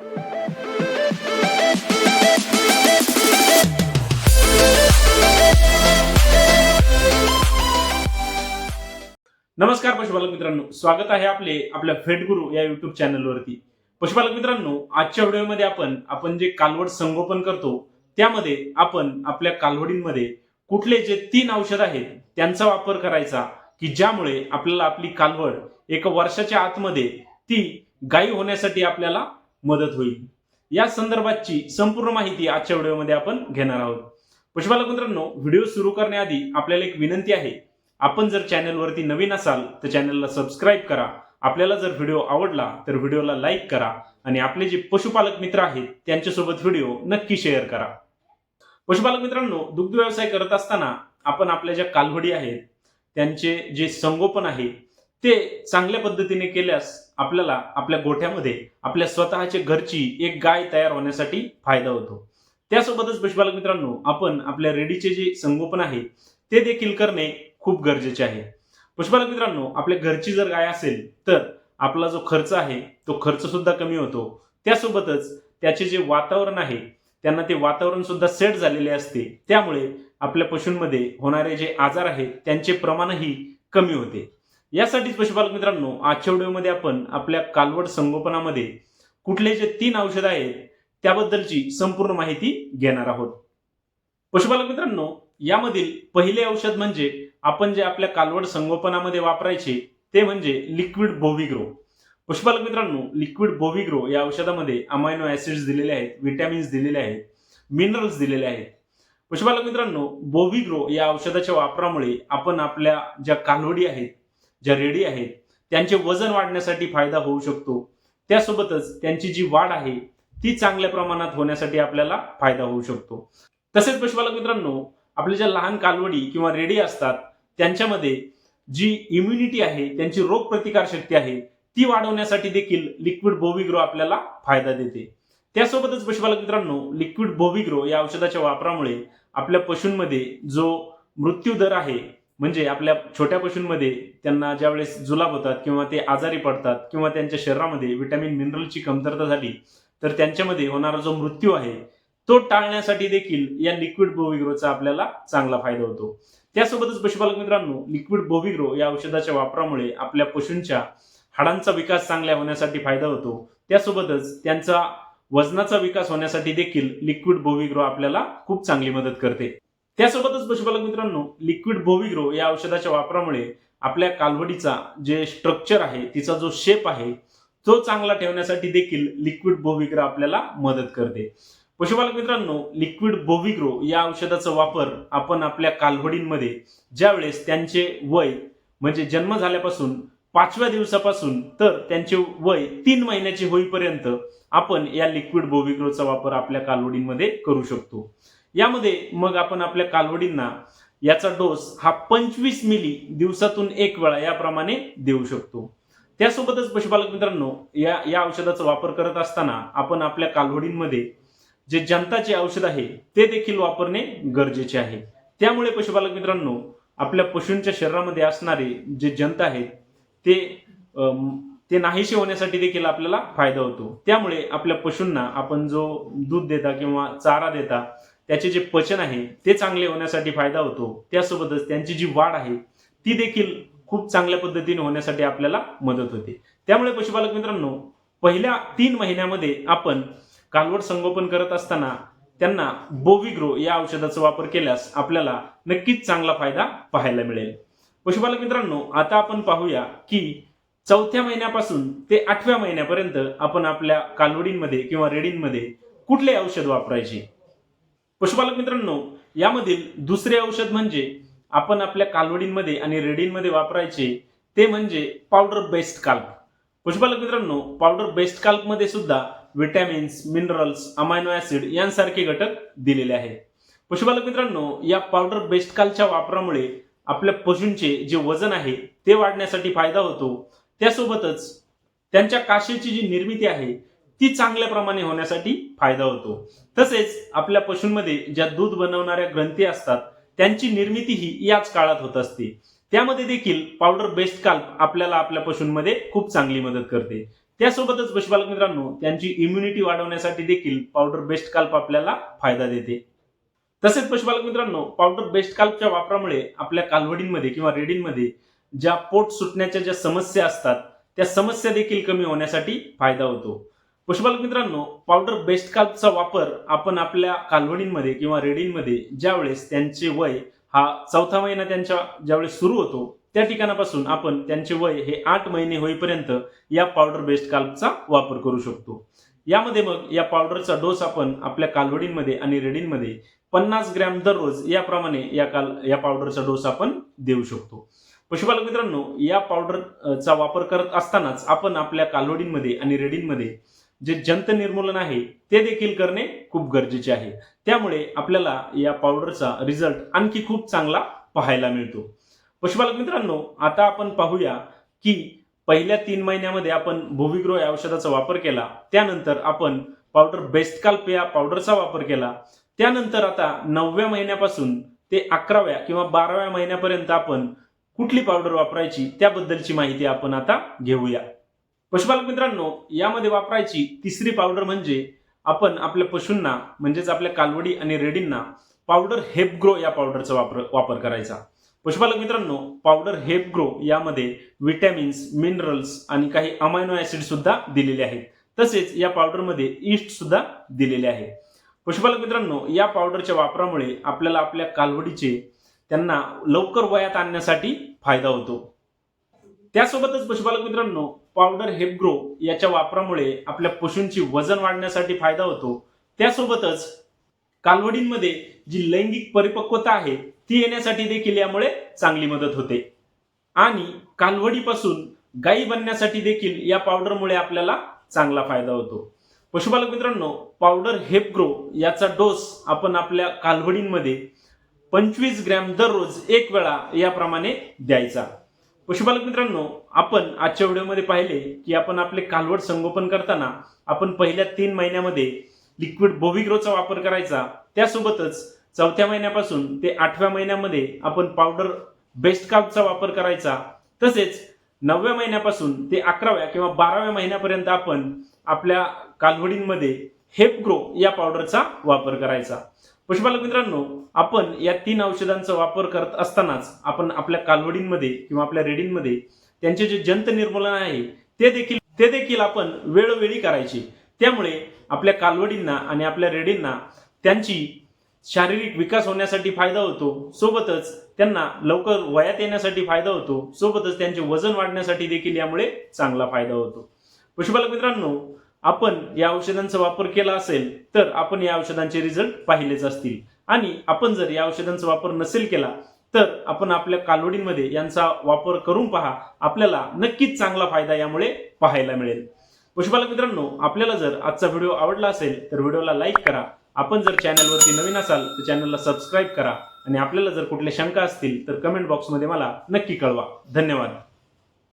नमस्कार पशुपालक मित्रांनो स्वागत आहे आपले आपल्या फेटगुरु या युट्यूब चॅनलवरती पशुपालक मित्रांनो आजच्या व्हिडिओमध्ये आपण आपण जे कालवड संगोपन करतो त्यामध्ये आपण आपल्या कालवडींमध्ये कुठले जे तीन औषध आहेत त्यांचा वापर करायचा की ज्यामुळे आपल्याला आपली कालवड एका वर्षाच्या आतमध्ये ती गायी होण्यासाठी आपल्याला मदत होईल. या संदर्भातची संपूर्ण माहिती आजच्या व्हिडिओमध्ये आपण घेणार आहोत. पशुपालक मित्रांनो व्हिडिओ सुरू करण्याआधी आपल्याला एक विनंती आहे. आपण जर चॅनलवरती नवीन असाल तर चॅनलला सबस्क्राईब करा. आपल्याला जर व्हिडिओ आवडला तर व्हिडिओला लाईक करा आणि आपले जे पशुपालक मित्र आहेत त्यांच्यासोबत व्हिडिओ नक्की शेअर करा. पशुपालक मित्रांनो दुग्ध व्यवसाय करत असताना आपण आपल्या ज्या कालवडी आहेत त्यांचे जे संगोपन आहे ते चांगल्या पद्धतीने केल्यास आपल्याला आपल्या गोठ्यामध्ये आपल्या स्वतःच्या घरची एक गाय तयार होण्यासाठी फायदा होतो. त्यासोबतच पशुपालक मित्रांनो आपण आपल्या रेडीचे जे संगोपन आहे ते देखील करणे खूप गरजेचे आहे. पशुपालक मित्रांनो आपल्या घरची जर गाय असेल तर आपला जो खर्च आहे तो खर्च सुद्धा कमी होतो. त्यासोबतच त्याचे जे वातावरण आहे त्यांना ते वातावरण सुद्धा सेट झालेले असते. त्यामुळे आपल्या पशूंमध्ये होणारे जे आजार आहेत त्यांचे प्रमाणही कमी होते. यासाठीच पशुपालक मित्रांनो आजच्या व्हिडिओमध्ये आपण आपल्या कालवड संगोपनामध्ये कुठले जे तीन औषध आहेत त्याबद्दलची संपूर्ण माहिती घेणार आहोत. पशुपालक मित्रांनो यामधील पहिले औषध म्हणजे आपण जे आपल्या कालवड संगोपनामध्ये वापरायचे ते म्हणजे लिक्विड बोविग्रो. पशुपालक मित्रांनो लिक्विड बोविग्रो या औषधामध्ये अमायनो ऍसिड्स दिलेले आहेत विटॅमिन्स दिलेले आहेत मिनरल्स दिलेले आहेत. पशुपालक मित्रांनो बोविग्रो या औषधाच्या वापरामुळे आपण आपल्या ज्या कालवडी आहेत ज्या रेडी आहेत त्यांचे वजन वाढण्यासाठी फायदा होऊ शकतो. त्यासोबतच त्यांची जी वाढ आहे ती चांगल्या प्रमाणात होण्यासाठी आपल्याला फायदा होऊ शकतो. तसेच पशुपालक मित्रांनो आपल्या ज्या लहान कालवडी किंवा रेडी असतात त्यांच्यामध्ये जी इम्युनिटी आहे त्यांची रोगप्रतिकार शक्ती आहे ती वाढवण्यासाठी देखील लिक्विड बोविग्रो आपल्याला फायदा देते. त्यासोबतच पशुपालक मित्रांनो लिक्विड बोविग्रो या औषधाच्या वापरामुळे आपल्या पशूंमध्ये जो मृत्यू दर आहे म्हणजे आपल्या छोट्या पशूंमध्ये त्यांना ज्यावेळेस जुलाब होतात किंवा ते आजारी पडतात किंवा त्यांच्या शरीरामध्ये विटॅमिन मिनरलची कमतरता झाली तर त्यांच्यामध्ये होणारा जो मृत्यू आहे तो टाळण्यासाठी देखील या लिक्विड बोविग्रोचा आपल्याला चांगला फायदा होतो. त्यासोबतच पशुपालक मित्रांनो लिक्विड बोविग्रो या औषधाच्या वापरामुळे आपल्या पशूंच्या हाडांचा विकास चांगल्या होण्यासाठी फायदा होतो. त्यासोबतच त्यांचा वजनाचा विकास होण्यासाठी देखील लिक्विड बोविग्रो आपल्याला खूप चांगली मदत करते. त्यासोबतच पशुपालक मित्रांनो लिक्विड बोविग्रो या औषधाच्या वापरामुळे आपल्या कालवडीचा जे स्ट्रक्चर आहे तिचा जो शेप आहे तो चांगला ठेवण्यासाठी देखील लिक्विड बोविग्रो आपल्याला मदत करते. पशुपालक मित्रांनो लिक्विड बोविग्रो या औषधाचा वापर आपण आपल्या कालवडींमध्ये ज्यावेळेस त्यांचे वय म्हणजे जन्म झाल्यापासून पाचव्या दिवसापासून तर त्यांचे वय तीन महिन्याचे होईपर्यंत आपण या लिक्विड बोविग्रोचा वापर आपल्या कालवडींमध्ये करू शकतो. यामध्ये मग आपण आपल्या कालवडींना याचा डोस हा पंचवीस मिली दिवसातून एक वेळा याप्रमाणे देऊ शकतो. त्यासोबतच पशुपालक मित्रांनो या या औषधाचा वापर करत असताना आपण आपल्या कालवडींमध्ये जे जनताचे औषध आहे ते देखील वापरणे गरजेचे आहे. त्यामुळे पशुपालक मित्रांनो आपल्या पशूंच्या शरीरामध्ये असणारे जे जंत आहेत ते ते नाहीसे होण्यासाठी देखील आपल्याला फायदा होतो. त्यामुळे आपल्या पशूंना आपण जो दूध देता किंवा चारा देता त्याचे जे पचन आहे ते चांगले होण्यासाठी फायदा होतो. त्यासोबतच त्यांची जी वाढ आहे ती देखील खूप चांगल्या पद्धतीने होण्यासाठी आपल्याला मदत होते. त्यामुळे पशुपालक मित्रांनो पहिल्या तीन महिन्यामध्ये आपण कालवड संगोपन करत असताना त्यांना बोविग्रो या औषधाचा वापर केल्यास आपल्याला नक्कीच चांगला फायदा पाहायला मिळेल. पशुपालक मित्रांनो आता आपण पाहूया की चौथ्या महिन्यापासून ते आठव्या महिन्यापर्यंत आपण आपल्या कालवडींमध्ये किंवा रेडींमध्ये कुठले औषध वापरायचे? पशुपालक मित्रांनो यामधील दुसरे औषध म्हणजे आपण आपल्या कालवडींमध्ये आणि रेडींमध्ये वापरायचे ते म्हणजे पावडर बेस्ड काल्प पशुपालक मित्रांनो पावडर बेस्ड काल्पमध्ये सुद्धा विटॅमिन्स मिनरल्स अमायनो ऍसिड यांसारखे घटक दिलेले आहेत. पशुपालक मित्रांनो या पावडर बेस्ड कालच्या वापरामुळे आपल्या पशूंचे जे वजन आहे ते वाढण्यासाठी फायदा होतो. त्यासोबतच त्यांच्या काशेची जी निर्मिती आहे ती चांगल्या प्रमाणे होण्यासाठी फायदा होतो. तसेच आपल्या पशूंमध्ये ज्या दूध बनवणाऱ्या ग्रंथी असतात त्यांची निर्मिती ही याच काळात होत असते. त्यामध्ये देखील पावडर बेस्ड काल्प आपल्याला आपल्या पशूंमध्ये खूप चांगली मदत करते. त्यासोबतच पशुपालक मित्रांनो त्यांची इम्युनिटी वाढवण्यासाठी देखील पावडर बेस्ट काल्प आपल्याला फायदा देते. तसेच पशुपालक मित्रांनो पावडर बेस्ट काल्पच्या वापरामुळे आपल्या कालवडींमध्ये किंवा रेडींमध्ये ज्या पोट सुटण्याच्या ज्या समस्या असतात त्या समस्या देखील कमी होण्यासाठी फायदा होतो. पशुपालक मित्रांनो पावडर बेस्ट काल्पचा वापर आपण आपल्या कालवडींमध्ये किंवा रेडींमध्ये ज्यावेळेस त्यांचे वय हा चौथा महिना त्यांच्या ज्यावेळेस सुरू होतो त्या ठिकाणापासून आपण त्यांचे वय हे आठ महिने होईपर्यंत या पावडर बेस्ट काल्पचा वापर करू शकतो. यामध्ये मग या पावडरचा डोस आपण आपल्या कालवडींमध्ये आणि रेडींमध्ये पन्नास ग्रॅम दररोज याप्रमाणे या काल या पावडरचा डोस आपण देऊ शकतो. पशुपालक मित्रांनो या पावडरचा वापर करत असतानाच आपण आपल्या कालवडींमध्ये आणि रेडींमध्ये जे जंत निर्मूलन आहे ते देखील करणे खूप गरजेचे आहे. त्यामुळे आपल्याला या पावडरचा रिझल्ट आणखी खूप चांगला पाहायला मिळतो. पशुपालक मित्रांनो आता आपण पाहूया की पहिल्या तीन महिन्यामध्ये आपण भोविग्रो या औषधाचा वापर केला त्यानंतर आपण पावडर बेस्ट काल्प या पावडरचा वापर केला त्यानंतर आता नवव्या महिन्यापासून ते अकराव्या किंवा बाराव्या महिन्यापर्यंत आपण कुठली पावडर वापरायची त्याबद्दलची माहिती आपण आता घेऊया. पशुपालक मित्रांनो यामध्ये वापरायची तिसरी पावडर म्हणजे आपण आपल्या पशूंना म्हणजेच आपल्या कालवडी आणि रेडींना पावडर हेपग्रो या पावडरचा वापर वापर करायचा. पशुपालक मित्रांनो पावडर हेपग्रो यामध्ये विटॅमिन्स मिनरल्स आणि काही अमायनो ऍसिड सुद्धा दिलेले आहेत. तसेच या पावडरमध्ये ईस्ट सुद्धा दिलेले आहे. पशुपालक मित्रांनो या पावडरच्या वापरामुळे आपल्याला आपल्या कालवडीचे त्यांना लवकर वयात आणण्यासाठी फायदा होतो. त्यासोबतच पशुपालक मित्रांनो पावडर हेपग्रो याच्या वापरामुळे आपल्या पशूंची वजन वाढण्यासाठी फायदा होतो. त्यासोबतच कालवडींमध्ये जी लैंगिक परिपक्वता आहे ती येण्यासाठी देखील यामुळे चांगली मदत होते. आणि कालवडीपासून गायी बनण्यासाठी देखील या पावडरमुळे आपल्याला चांगला फायदा होतो. पशुपालक मित्रांनो पावडर हेपग्रो याचा डोस आपण आपल्या कालवडींमध्ये पंचवीस ग्रॅम दररोज एक वेळा याप्रमाणे द्यायचा. पशुपालक मित्रांनो आपण आजच्या व्हिडिओमध्ये पाहिले की आपण आपले कालवड संगोपन करताना आपण पहिल्या तीन महिन्यामध्ये लिक्विड बोविग्रोचा वापर करायचा. त्यासोबतच चौथ्या महिन्यापासून ते आठव्या महिन्यामध्ये आपण पावडर बेस्ट कापचा वापर करायचा. तसेच नवव्या महिन्यापासून ते अकराव्या किंवा बाराव्या महिन्यापर्यंत आपण आपल्या कालवडींमध्ये हेपग्रो या पावडरचा वापर करायचा. पशुपालक मित्रांनो आपण या तीन औषधांचा वापर करत असतानाच आपण आपल्या कालवडींमध्ये किंवा आपल्या रेडींमध्ये त्यांचे जे जंत निर्मूलन आहे ते देखील ते देखील आपण वेळोवेळी करायचे. त्यामुळे आपल्या कालवडींना आणि आपल्या रेडींना त्यांची शारीरिक विकास होण्यासाठी फायदा होतो. सोबतच त्यांना लवकर वयात येण्यासाठी फायदा होतो. सोबतच त्यांचे वजन वाढण्यासाठी देखील यामुळे चांगला फायदा होतो. पशुपालक मित्रांनो आपण या औषधांचा वापर केला असेल तर आपण या औषधांचे रिझल्ट पाहिलेच असतील. आणि आपण जर या औषधांचा वापर नसेल केला तर आपण आपल्या कालवडींमध्ये यांचा वापर करून पहा. आपल्याला नक्कीच चांगला फायदा यामुळे पाहायला मिळेल. पशुपालक मित्रांनो आपल्याला जर आजचा व्हिडिओ आवडला असेल तर व्हिडिओला लाईक करा. आपण जर चॅनलवरती नवीन असाल तर चॅनलला सबस्क्राईब करा. आणि आपल्याला जर कुठल्या शंका असतील तर कमेंट बॉक्समध्ये मला नक्की कळवा. धन्यवाद.